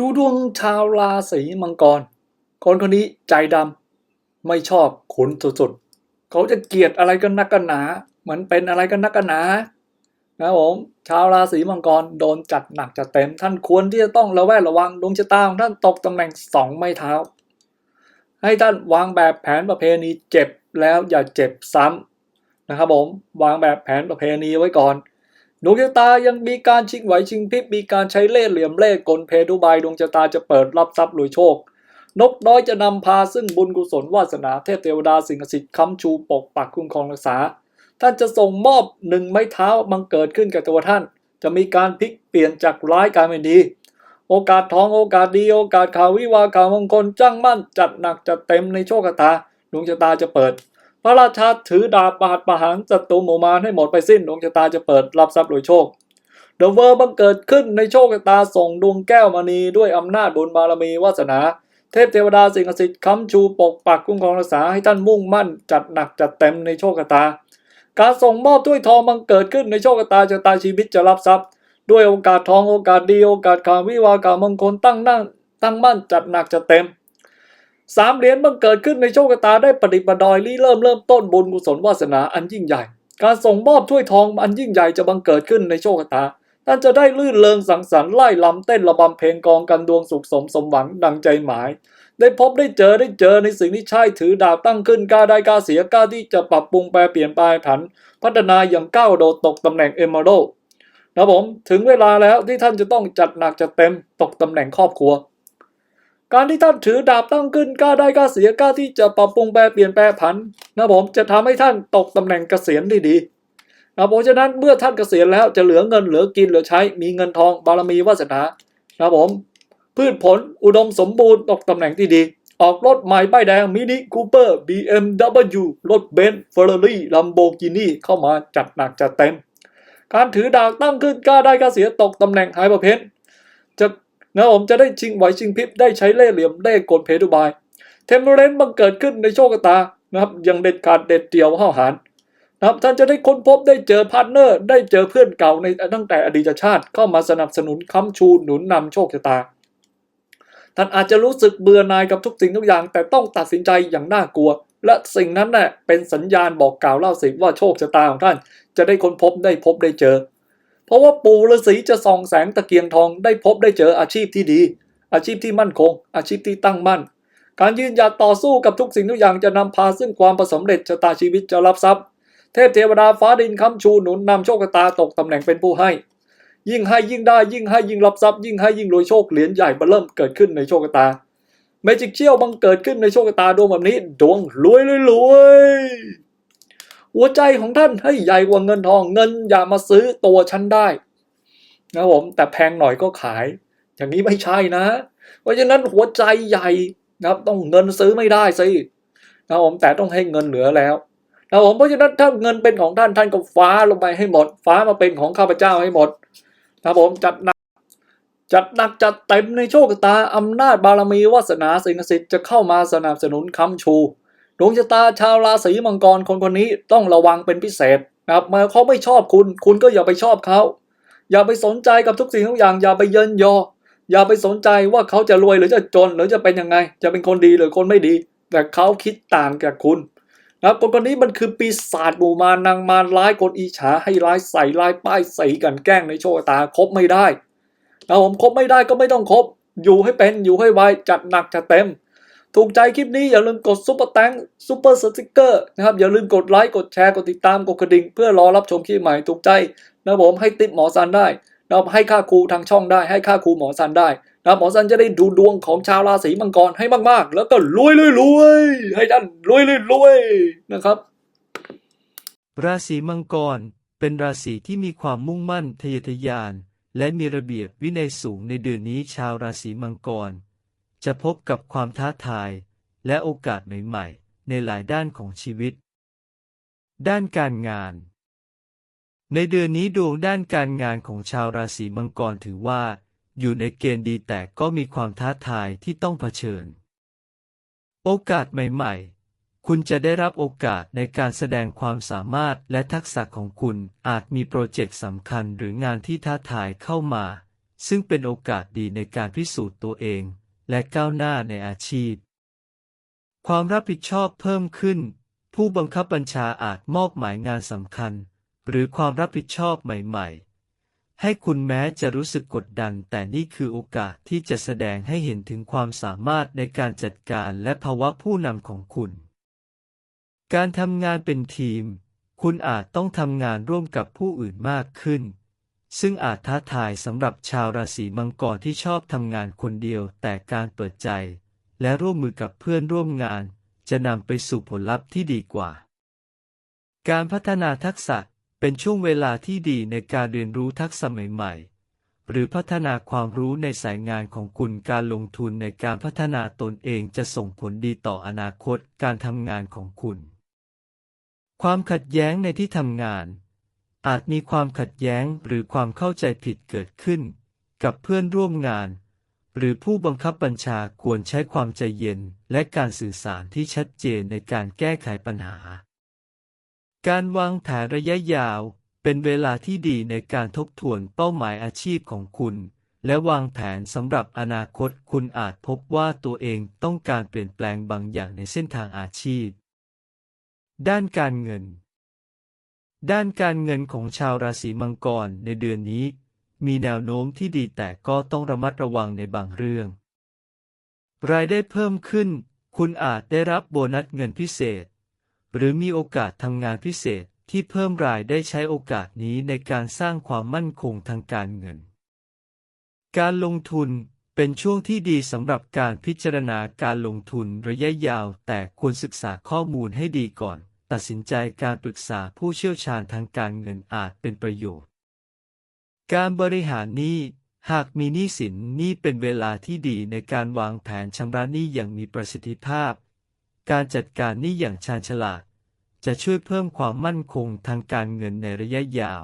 ดูดวงชาวราศีมังกร คนคนนี้ใจดำไม่ชอบขุนสุดๆ เขาจะเกลียดอะไรกันนักกันหนาเหมือนเป็นอะไรกันนักกันหนานะครับผมชาวราศีมังกรโดนจัดหนักจัดเต็ม ท่านควรที่จะต้องระแวดระวังดวงชะตาของท่านตกตำแหน่งสองไม้เท้า ให้ท่านวางแบบแผนประเพณีเจ็บแล้วอย่าเจ็บซ้ำนะครับผมวางแบบแผนประเพณีไว้ก่อน ดวงชะตายังมีการชิงไหวชิงพริบมีการใช้เล่ห์เหลี่ยมเล่ห์กลเพดุบายดวงชะตาจะเปิดรับทรัพย์รวยโชค นกน้อยจะนำพาซึ่งบุญกุศลวาสนาเทพเทวดาสิ่งศักดิ์สิทธิ์ค้ำชูปกปักคุ้มครองรักษา ท่านจะส่งมอบหนึ่งไม้เท้าบังเกิดขึ้นกับตัวท่าน จะมีการพลิกเปลี่ยนจากร้ายกลายเป็นดี โอกาสทองโอกาสดีโอกาสข่าววิวาข่าวมงคลจ้างมั่นจัดหนักจัดเต็มในโชคชะตาดวงชะตาจะเปิด ระราชาถือดาบประหัตประหารศัตรูหมู่มารให้หมดไปสิ้นดวงชะตาจะเปิดรับทรัพย์รวยโชคเดอะเวอร์บังเกิดขึ้นในโชคชะตาส่งดวงแก้วมณีด้วยอำนาจบุญบารมีวาสนา เทพเทวดาสิ่งศักดิ์สิทธิ์ค้ำชูปกปักคุ้มครองรักษาให้ท่านมุ่งมั่นจัดหนักจัดเต็มในโชคชะตา การส่งมอบถ้วยทองบังเกิดขึ้นในโชคชะตาชะตาชีวิตจะรับทรัพย์ ด้วยโอกาสทองโอกาสดีโอกาสข่าววิวาห์ข่าวมงคลตั้งนั่งตั้งมั่นจัดหนักจัดเต็ม สามเหรียญบังเกิดขึ้นในโชคชะตาได้ประดิษฐ์ประดอยริเริ่มเริ่มต้นบุญกุศลวาสนาอันยิ่งใหญ่ การส่งมอบถ้วยทองอันยิ่งใหญ่จะบังเกิดขึ้นในโชคชะตาท่านจะได้ลื่นเริงสังสรรค์ไล่ลำเต้นระบำเพลงกองกันดวงสุขสมสมหวังดังใจหมาย ได้พบได้เจอได้เจอในสิ่งที่ใช่ถือดาบตั้งขึ้นกล้าได้กล้าเสียกล้าที่จะปรับปรุงแปรเปลี่ยนปลายผัน พัฒนาอย่างก้าวโดดตกตำแหน่งเอม r ร l นะผมถึงเวลาแล้วที่ท่านจะต้องจัดหนักจัดเต็มตกตำแหน่งครอบครัว การที่ท่านถือดาบตั้งขึ้นกล้าได้กล้าเสียกล้าที่จะปรับปรุงแปรเปลี่ยนแปลผันนะผมจะทำให้ท่านตกตำแหน่งเกษียณได้ดีนะเพราะฉะนั้นเมื่อท่านเกษียณแล้วจะเหลือเงินเหลือกินเหลือใช้มีเงินทองบารมีวาสนานะผม พืชผลอุดมสมบูรณ์ตกตำแหน่งที่ดี ออกรถใหม่ป้ายแดงมินิคูเปอร์ BMW รถเบนซ์เฟอร์รารี่ลัมโบกินีเข้ามาจัดหนักจัดเต็ม การถือดาบตั้งขึ้นกล้าได้กล้าเสียตกตำแหน่งหายปอระเภทจะ นะผมจะได้ชิงไหวชิงพริบได้ใช้เล่ห์เหลี่ยมเล่ห์กลเพดุบาย เทมเพเรนต์บังเกิดขึ้นในโชคชะตานะครับย่างเด็ดขาดเด็ดเดี่ยวห้าวหาญนะครับท่านจะได้ค้นพบได้เจอพาร์ทเนอร์ ได้เจอเพื่อนเก่าในตั้งแต่อดีตชาติเข้ามาสนับสนุนค้ำชูหนุนนำโชคชะตา ท่านอาจจะรู้สึกเบื่อหน่ายกับทุกสิ่งทุกอย่าง แต่ต้องตัดสินใจอย่างน่ากลัว และสิ่งนั้นน่ะเป็นสัญญาณบอกกล่าวเล่าสิ่งว่าโชคชะตาของท่าน จะได้ค้นพบได้พบได้เจอ เพราะว่าปู่ฤาษีจะส่องแสงตะเกียงทองได้พบได้เจออาชีพที่ดี อาชีพที่มั่นคง อาชีพที่ตั้งมั่น การยืนหยัดต่อสู้กับทุกสิ่งทุกอย่างจะนำพาซึ่งความประสบเร็จชะตาชีวิตจะรับทรัพย์ เทพเทวดาฟ้าดินค้ำชูหนุนนำโชคชะตาตกตำแหน่งเป็นผู้ให้ ยิ่งให้ยิ่งได้ยิ่งให้ยิ่งรับทรัพย์ ยิ่งให้ยิ่งรวยโชคเหรียญใหญ่มาเริ่มเกิดขึ้นในโชคชะตาเมจิกเชี่ยวบังเกิดขึ้นในโชคชะตาดวงแบบนี้ดวงรวยรวยรวย หัวใจของท่านให้ใหญ่กว่าเงินทองเงินอย่ามาซื้อตัวฉันได้นะผมแต่แพงหน่อยก็ขาย อย่างนี้ไม่ใช่นะ เพราะฉะนั้นหัวใจใหญ่นะครับต้องเงินซื้อไม่ได้สินะผมแต่ต้องให้เงินเหลือแล้วนะผมเพราะฉะนั้นถ้าเงินเป็นของท่านท่านก็ฟ้าลงไปให้หมด ฟ้ามาเป็นของข้าพเจ้าให้หมดนะผมจัดหนักจัดหนักจัดเต็มในโชคตาอำนาจบารมีวาสนาสิ่งศักดิ์สิทธิ์จะเข้ามาสนับสนุนค้ำชู ดวงชะตาชาวราศีมังกรคนคนนี้ต้องระวังเป็นพิเศษนะครับเมื่อเขาไม่ชอบคุณ คุณก็อย่าไปชอบเขา อย่าไปสนใจกับทุกสิ่งทุกอย่าง อย่าไปเยินยอ อย่าไปสนใจว่าเขาจะรวยหรือจะจนหรือจะเป็นยังไง จะเป็นคนดีหรือคนไม่ดี แต่เขาคิดต่างกับคุณนะครับคนคนนี้มันคือปีศาจหมู่มานางมารร้ายคนอิจฉาให้ร้ายใส่ร้ายป้ายใสีกันแกล้งในโชคตาคบไม่ได้นะผมคบไม่ได้ก็ไม่ต้องคบ อยู่ให้เป็นอยู่ให้ไวจัดหนักจัดเต็ม ถูกใจคลิปนี้อย่าลืมกดซุปเปอร์แตงซุปเปอร์สติกเกอร์นะครับอย่าลืมกดไลค์กดแชร์กดติดตามกดกระดิ่ง เพื่อรอรับชมคลิปใหม่ถูกใจนะผมให้ติปหมอซันได้นะครับให้ค่าครูทางช่องได้ให้ค่าครูหมอซันได้นะหมอซันจะได้ดูดวงของชาวราศีมังกรให้มากๆ แล้วก็รวยรวยรวยให้ท่านรวยรวยรวยนะครับ ราศีมังกรเป็นราศีที่มีความมุ่งมั่นทะเยอทะยาน และมีระเบียบวินัยสูงในเดือนนี้ชาวราศีมังกร จะพบกับความท้าทาย และโอกาสใหม่ๆ ในหลายด้านของชีวิต ด้านการงาน ในเดือนนี้ดวงด้านการงานของชาวราศีมังกรถือว่า อยู่ในเกณฑ์ดีแต่ก็มีความท้าทายที่ต้องเผชิญ โอกาสใหม่ๆคุณจะได้รับโอกาสในการแสดงความสามารถและทักษะของคุณอาจมีโปรเจกต์สำคัญหรืองานที่ท้าทายเข้ามา ซึ่งเป็นโอกาสดีในการพิสูจน์ตัวเอง และก้าวหน้าในอาชีพ ความรับผิดชอบเพิ่มขึ้น ผู้บังคับบัญชาอาจมอบหมายงานสำคัญ หรือความรับผิดชอบใหม่ ๆ ให้คุณแม้จะรู้สึกกดดัน แต่นี่คือโอกาสที่จะแสดงให้เห็นถึงความสามารถในการจัดการและภาวะผู้นำของคุณ การทำงานเป็นทีม คุณอาจต้องทำงานร่วมกับผู้อื่นมากขึ้น ซึ่งอาจท้าทายสำหรับชาวราศีมังกรที่ชอบทำงานคนเดียว แต่การเปิดใจ และร่วมมือกับเพื่อนร่วมงาน จะนำไปสู่ผลลัพธ์ที่ดีกว่า การพัฒนาทักษะเป็นช่วงเวลาที่ดีในการเรียนรู้ทักษะใหม่ๆ หรือพัฒนาความรู้ในสายงานของคุณการลงทุนในการพัฒนาตนเองจะส่งผลดีต่ออนาคตการทำงานของคุณ ความขัดแย้งในที่ทำงาน อาจมีความขัดแย้งหรือความเข้าใจผิดเกิดขึ้น กับเพื่อนร่วมงาน หรือผู้บังคับบัญชาควรใช้ความใจเย็นและการสื่อสารที่ชัดเจนในการแก้ไขปัญหา การวางแผนระยะยาว เป็นเวลาที่ดีในการทบทวนเป้าหมายอาชีพของคุณ และวางแผนสำหรับอนาคตคุณอาจพบว่าตัวเองต้องการเปลี่ยนแปลงบางอย่างในเส้นทางอาชีพ ด้านการเงิน ด้านการเงินของชาวราศีมังกรในเดือนนี้ มีแนวโน้มที่ดีแต่ก็ต้องระมัดระวังในบางเรื่อง รายได้เพิ่มขึ้น คุณอาจได้รับโบนัสเงินพิเศษ หรือมีโอกาสทำงานพิเศษที่เพิ่มรายได้ใช้โอกาสนี้ในการสร้างความมั่นคงทางการเงิน การลงทุนเป็นช่วงที่ดีสำหรับการพิจารณาการลงทุนระยะยาวแต่ควรศึกษาข้อมูลให้ดีก่อน ตัดสินใจการปรึกษาผู้เชี่ยวชาญทางการเงินอาจเป็นประโยชน์ การบริหารหนี้หากมีหนี้สินนี่เป็นเวลาที่ดีในการวางแผนชำระหนี้อย่างมีประสิทธิภาพ การจัดการหนี้อย่างชาญฉลาด จะช่วยเพิ่มความมั่นคงทางการเงินในระยะยาว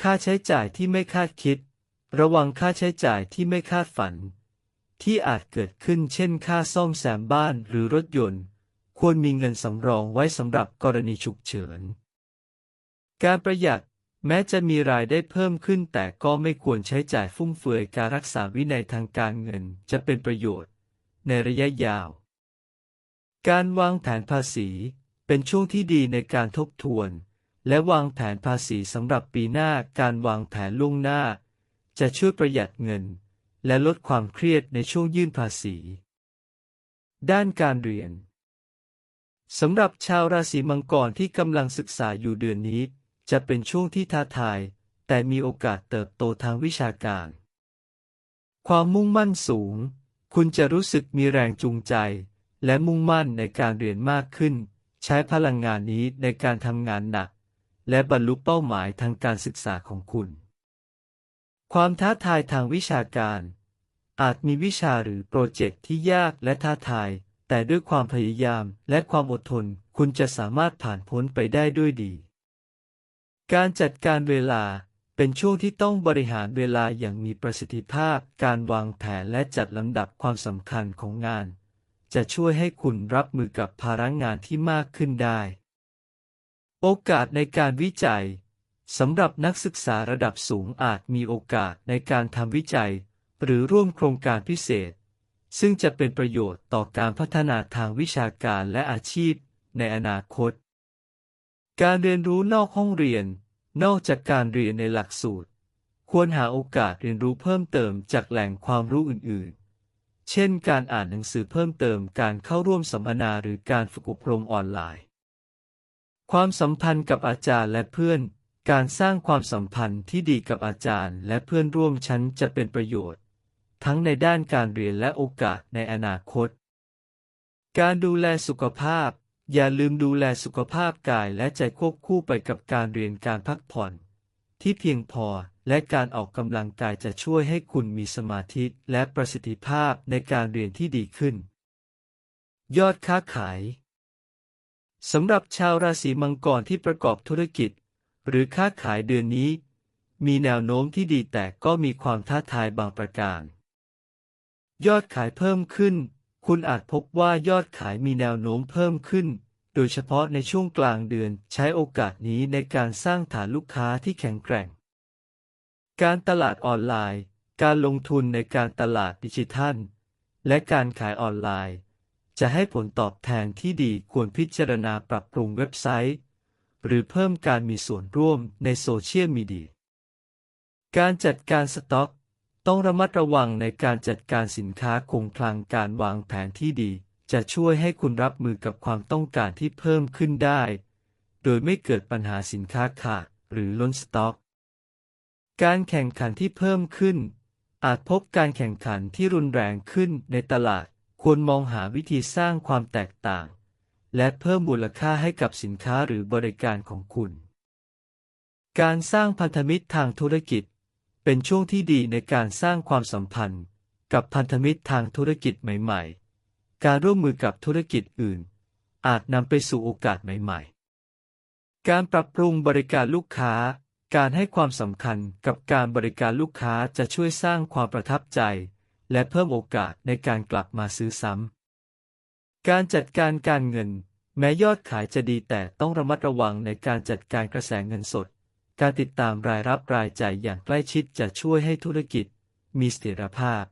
ค่าใช้จ่ายที่ไม่คาดคิด ระวังค่าใช้จ่ายที่ไม่คาดฝัน ที่อาจเกิดขึ้นเช่นค่าซ่อมแซมบ้านหรือรถยนต์ ควรมีเงินสำรองไว้สำหรับกรณีฉุกเฉิน การประหยัดแม้จะมีรายได้เพิ่มขึ้นแต่ก็ไม่ควรใช้จ่ายฟุ่มเฟือยการรักษาวินัยทางการเงินจะเป็นประโยชน์ ในระยะยาว การวางแผนภาษีเป็นช่วงที่ดีในการทบทวน และวางแผนภาษีสำหรับปีหน้าการวางแผนล่วงหน้า จะช่วยประหยัดเงิน และลดความเครียดในช่วงยื่นภาษี ด้านการเรียน สำหรับชาวราศีมังกรที่กำลังศึกษาอยู่เดือนนี้ จะเป็นช่วงที่ท้าทาย แต่มีโอกาสเติบโตทางวิชาการ ความมุ่งมั่นสูง คุณจะรู้สึกมีแรงจูงใจ และมุ่งมั่นในการเรียนมากขึ้น ใช้พลังงานนี้ในการทำงานหนัก และบรรลุเป้าหมายทางการศึกษาของคุณ ความท้าทายทางวิชาการ อาจมีวิชาหรือโปรเจกต์ที่ยากและท้าทาย แต่ด้วยความพยายามและความอดทนคุณจะสามารถผ่านพ้นไปได้ด้วยดี การจัดการเวลาเป็นช่วงที่ต้องบริหารเวลาอย่างมีประสิทธิภาพ การวางแผนและจัดลำดับความสำคัญของงาน จะช่วยให้คุณรับมือกับภาระงานที่มากขึ้นได้ โอกาสในการวิจัยสำหรับนักศึกษาระดับสูงอาจมีโอกาสในการทำวิจัย หรือร่วมโครงการพิเศษ ซึ่งจะเป็นประโยชน์ต่อการพัฒนาทางวิชาการและอาชีพในอนาคต การเรียนรู้นอกห้องเรียน นอกจากการเรียนในหลักสูตร ควรหาโอกาสเรียนรู้เพิ่มเติมจากแหล่งความรู้อื่นๆ เช่น การอ่านหนังสือเพิ่มเติมการเข้าร่วมสัมมนาหรือการฝึกอบรมออนไลน์ ความสัมพันธ์กับอาจารย์และเพื่อน การสร้างความสัมพันธ์ที่ดีกับอาจารย์ และเพื่อนร่วมชั้นจะเป็นประโยชน์ ทั้งในด้านการเรียนและโอกาสในอนาคต การดูแลสุขภาพ อย่าลืมดูแลสุขภาพกายและใจควบคู่ไปกับการเรียนการพักผ่อน ที่เพียงพอและการออกกำลังกายจะช่วยให้คุณมีสมาธิและประสิทธิภาพในการเรียนที่ดีขึ้น ยอดค้าขายสำหรับชาวราศีมังกรที่ประกอบธุรกิจ หรือค้าขายเดือนนี้ มีแนวโน้มที่ดีแต่ก็มีความท้าทายบางประการ ยอดขายเพิ่มขึ้น คุณอาจพบว่ายอดขายมีแนวโน้มเพิ่มขึ้น โดยเฉพาะในช่วงกลางเดือนใช้โอกาสนี้ในการสร้างฐานลูกค้าที่แข็งแกร่ง การตลาดออนไลน์ การลงทุนในการตลาดดิจิทัล และการขายออนไลน์ จะให้ผลตอบแทนที่ดีควรพิจารณาปรับปรุงเว็บไซต์ หรือเพิ่มการมีส่วนร่วมในโซเชียลมีเดียการจัดการสต็อก ต้องระมัดระวังในการจัดการสินค้าคงคลังการวางแผนที่ดี จะช่วยให้คุณรับมือกับความต้องการที่เพิ่มขึ้นได้ โดยไม่เกิดปัญหาสินค้าขาดหรือล้นสต็อก การแข่งขันที่เพิ่มขึ้น อาจพบการแข่งขันที่รุนแรงขึ้นในตลาด ควรมองหาวิธีสร้างความแตกต่าง และเพิ่มมูลค่าให้กับสินค้าหรือบริการของคุณ การสร้างพันธมิตรทางธุรกิจ เป็นช่วงที่ดีในการสร้างความสัมพันธ์ กับพันธมิตรทางธุรกิจใหม่ ๆ การร่วมมือกับธุรกิจอื่น อาจนำไปสู่โอกาสใหม่ ๆ การปรับปรุงบริการลูกค้า การให้ความสำคัญกับการบริการลูกค้าจะช่วยสร้างความประทับใจ และเพิ่มโอกาสในการกลับมาซื้อซ้ำ การจัดการการเงิน แม้ยอดขายจะดีแต่ต้องระมัดระวังในการจัดการกระแสเงินสด การติดตามรายรับรายจ่ายอย่างใกล้ชิดจะช่วยให้ธุรกิจ มีเสถียรภาพ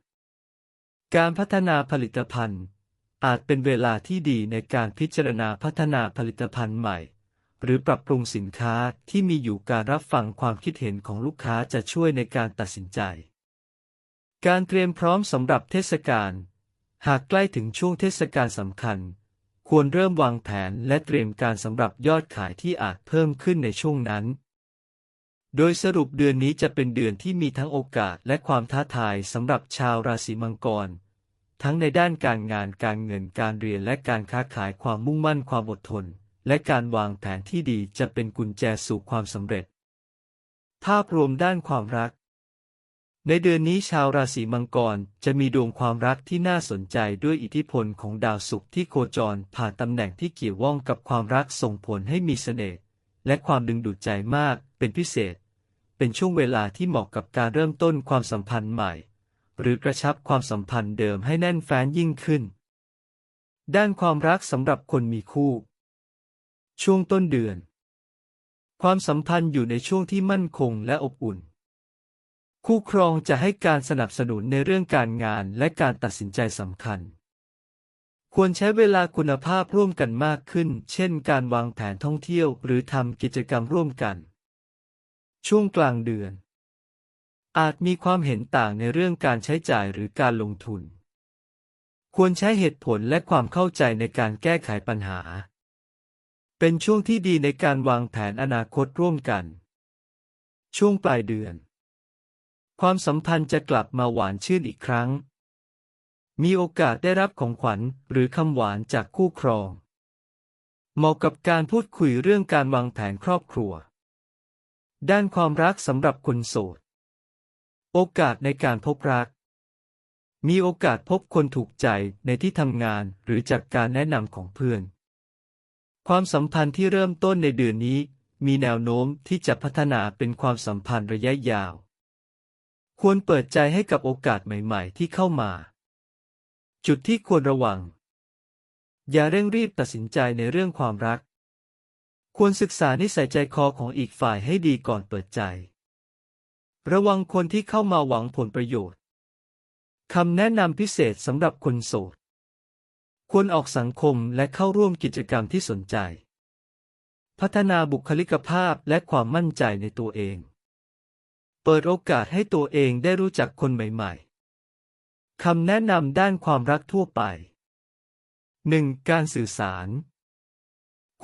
การพัฒนาผลิตภัณฑ์ อาจเป็นเวลาที่ดีในการพิจารณาพัฒนาผลิตภัณฑ์ใหม่ หรือปรับปรุงสินค้าที่มีอยู่การรับฟังความคิดเห็นของลูกค้าจะช่วยในการตัดสินใจ การเตรียมพร้อมสำหรับเทศกาลหากใกล้ถึงช่วงเทศกาลสำคัญ ควรเริ่มวางแผนและเตรียมการสำหรับยอดขายที่อาจเพิ่มขึ้นในช่วงนั้น โดยสรุปเดือนนี้จะเป็นเดือนที่มีทั้งโอกาสและความท้าทายสำหรับชาวราศีมังกร ทั้งในด้านการงานการเงินการเรียนและการค้าขายความมุ่งมั่นความอดทน และการวางแผนที่ดีจะเป็นกุญแจสู่ความสำเร็จ ภาพรวมด้านความรัก ในเดือนนี้ชาวราศีมังกรจะมีดวงความรักที่น่าสนใจด้วยอิทธิพลของดาวศุกร์ที่โคจรผ่านตำแหน่งที่เกี่ยวข้องกับความรักส่งผลให้มีเสน่ห์และความดึงดูดใจมากเป็นพิเศษ เป็นช่วงเวลาที่เหมาะกับการเริ่มต้นความสัมพันธ์ใหม่ หรือกระชับความสัมพันธ์เดิมให้แน่นแฟ้นยิ่งขึ้น ด้านความรักสำหรับคนมีคู่ ช่วงต้นเดือน ความสัมพันธ์อยู่ในช่วงที่มั่นคงและอบอุ่น คู่ครองจะให้การสนับสนุนในเรื่องการงานและการตัดสินใจสำคัญควรใช้เวลาคุณภาพร่วมกันมากขึ้น เช่น การวางแผนท่องเที่ยว หรือทำกิจกรรมร่วมกัน ช่วงกลางเดือน อาจมีความเห็นต่างในเรื่องการใช้จ่ายหรือการลงทุน ควรใช้เหตุผลและความเข้าใจในการแก้ไขปัญหา เป็นช่วงที่ดีในการวางแผนอนาคตร่วมกัน ช่วงปลายเดือน ความสัมพันธ์จะกลับมาหวานชื่นอีกครั้ง มีโอกาสได้รับของขวัญหรือคำหวานจากคู่ครอง เหมาะกับการพูดคุยเรื่องการวางแผนครอบครัว ด้านความรักสำหรับคนโสด โอกาสในการพบรัก มีโอกาสพบคนถูกใจในที่ทำงานหรือจากการแนะนำของเพื่อน ความสัมพันธ์ที่เริ่มต้นในเดือนนี้ มีแนวโน้มที่จะพัฒนาเป็นความสัมพันธ์ระยะยาว ควรเปิดใจให้กับโอกาสใหม่ๆ ที่เข้ามา จุดที่ควรระวัง อย่าเร่งรีบตัดสินใจในเรื่องความรัก ควรศึกษานิสัยใจคอของอีกฝ่ายให้ดีก่อนเปิดใจ ระวังคนที่เข้ามาหวังผลประโยชน์ คำแนะนำพิเศษสำหรับคนโสด ควรออกสังคมและเข้าร่วมกิจกรรมที่สนใจ พัฒนาบุคลิกภาพและความมั่นใจในตัวเอง เปิดโอกาสให้ตัวเองได้รู้จักคนใหม่ๆ คำแนะนำด้านความรักทั่วไป 1. การสื่อสาร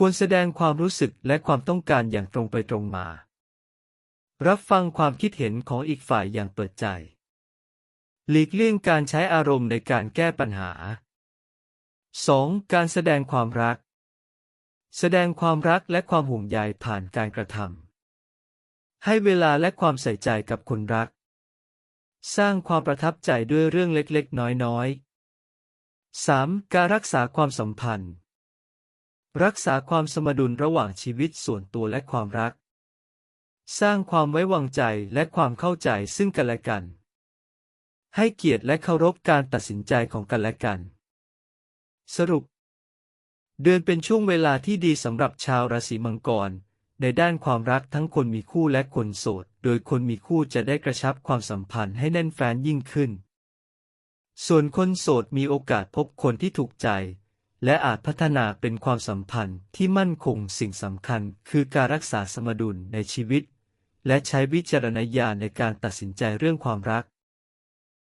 ควรแสดงความรู้สึกและความต้องการอย่างตรงไปตรงมา รับฟังความคิดเห็นของอีกฝ่ายอย่างเปิดใจ หลีกเลี่ยงการใช้อารมณ์ในการแก้ปัญหา 2. การแสดงความรัก แสดงความรักและความห่วงใยผ่านการกระทำ ให้เวลาและความใส่ใจกับคนรัก สร้างความประทับใจด้วยเรื่องเล็กๆ น้อยๆ 3. การรักษาความสัมพันธ์ รักษาความสมดุลระหว่างชีวิตส่วนตัวและความรัก สร้างความไว้วางใจและความเข้าใจซึ่งกันและกัน ให้เกียรติและเคารพการตัดสินใจของกันและกัน สรุป เดือนเป็นช่วงเวลาที่ดีสำหรับชาวราศีมังกร ในด้านความรักทั้งคนมีคู่และคนโสด โดยคนมีคู่จะได้กระชับความสัมพันธ์ให้แน่นแฟ้นยิ่งขึ้น ส่วนคนโสดมีโอกาสพบคนที่ถูกใจ และอาจพัฒนาเป็นความสัมพันธ์ที่มั่นคงสิ่งสำคัญคือการรักษาสมดุลในชีวิต และใช้วิจารณญาณในการตัดสินใจเรื่องความรัก